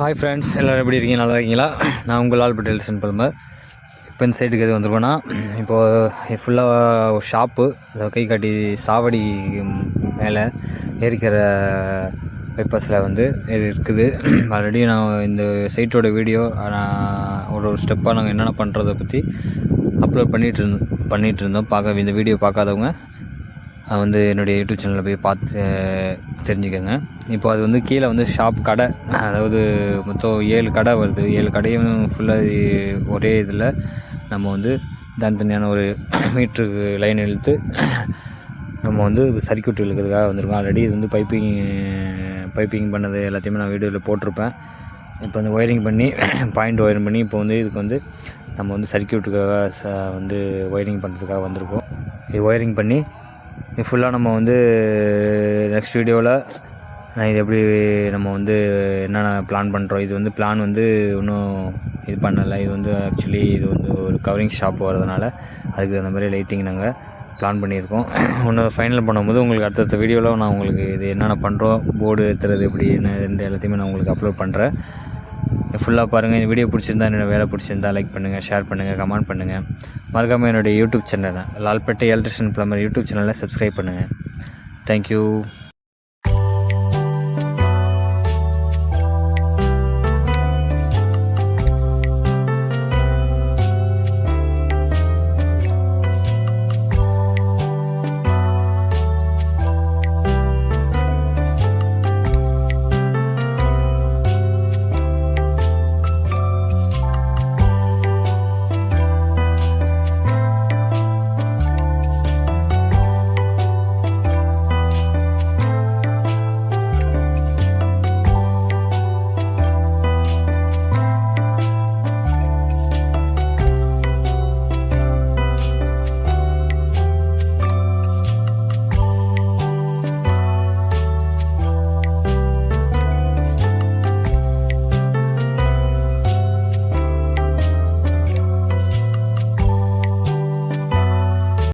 Hi friends எல்லோரும் எப்படி இருக்கீங்க? நல்லா இருக்கீங்களா? நான் உங்கள் ஆல் பட்டேல் சென் பல்மர். இப்போ இந்த சைடுக்கு எது வந்திருக்கோன்னா இப்போது ஃபுல்லாக ஒரு ஷாப்பு கை காட்டி சாவடி மேலே ஏறிக்கிற பேப்பர்ஸில் வந்து இது இருக்குது. ஆல்ரெடி நான் இந்த சைட்டோட வீடியோ நான் ஒரு ஒரு ஸ்டெப்பாக நாங்கள் என்னென்ன பண்ணுறதை பற்றி அப்லோட் பண்ணிகிட்டு இருந்தோம் பண்ணிகிட்டு இருந்தோம். பார்க்க இந்த வீடியோ பார்க்காதவங்க வந்து என்னுடைய யூடியூப் சேனலில் போய் பார்த்து தெரிஞ்சுக்கோங்க. இப்போ அது வந்து கீழே வந்து ஷாப் கடை அதாவது மொத்தம் ஏழு கடை வருது. ஏழு கடையும் ஃபுல்லாக ஒரே இதில் நம்ம வந்து தனித்தனியான ஒரு மீட்டருக்கு லைன் இழுத்து நம்ம வந்து சர்க்கியூட் இழுக்கிறதுக்காக வந்திருக்கோம். ஆல்ரெடி இது வந்து பைப்பிங் பைப்பிங் பண்ணது எல்லாத்தையுமே நான் வீடியோவில் போட்டிருப்பேன். இப்போ வந்து ஒயரிங் பண்ணி பாயிண்ட் ஒயரிங் பண்ணி இப்போ வந்து இதுக்கு வந்து நம்ம வந்து சர்க்கியூட்டுக்காக ச வந்து ஒயரிங் பண்ணுறதுக்காக வந்திருக்கோம். இது ஒயரிங் பண்ணி இது ஃபுல்லாக நம்ம வந்து நெக்ஸ்ட் வீடியோவில் நான் இது எப்படி நம்ம வந்து என்னென்ன பிளான் பண்ணுறோம் இது வந்து பிளான் வந்து இன்னும் இது பண்ணலை. இது வந்து ஆக்சுவலி இது வந்து ஒரு கவரிங் ஷாப் வரதுனால அதுக்கு அந்த மாதிரி லைட்டிங் நாங்கள் பிளான் பண்ணியிருக்கோம். ஒன்று ஃபைனல் பண்ணும்போது உங்களுக்கு அடுத்தடுத்த வீடியோவில் நான் உங்களுக்கு இது என்னென்ன பண்ணுறோம் போர்டு ஏற்றுறது எப்படி என்ன ரெண்டு எல்லாத்தையுமே நான் உங்களுக்கு அப்லோட் பண்ணுறேன் ஃபுல்லாக பாருங்கள் இந்த வீடியோ பிடிச்சிருந்தா என்னோடய வேலை பிடிச்சிருந்தா லைக் பண்ணுங்கள் ஷேர் பண்ணுங்கள் கமெண்ட் பண்ணுங்கள் மறக்காமல் என்னுடைய யூடியூப் சேனலை லால்பேட்டை எலக்ட்ரிஷன் பிளம்பர் யூடியூப் சேனலை சப்ஸ்கிரைப் பண்ணுங்கள் தேங்க்யூ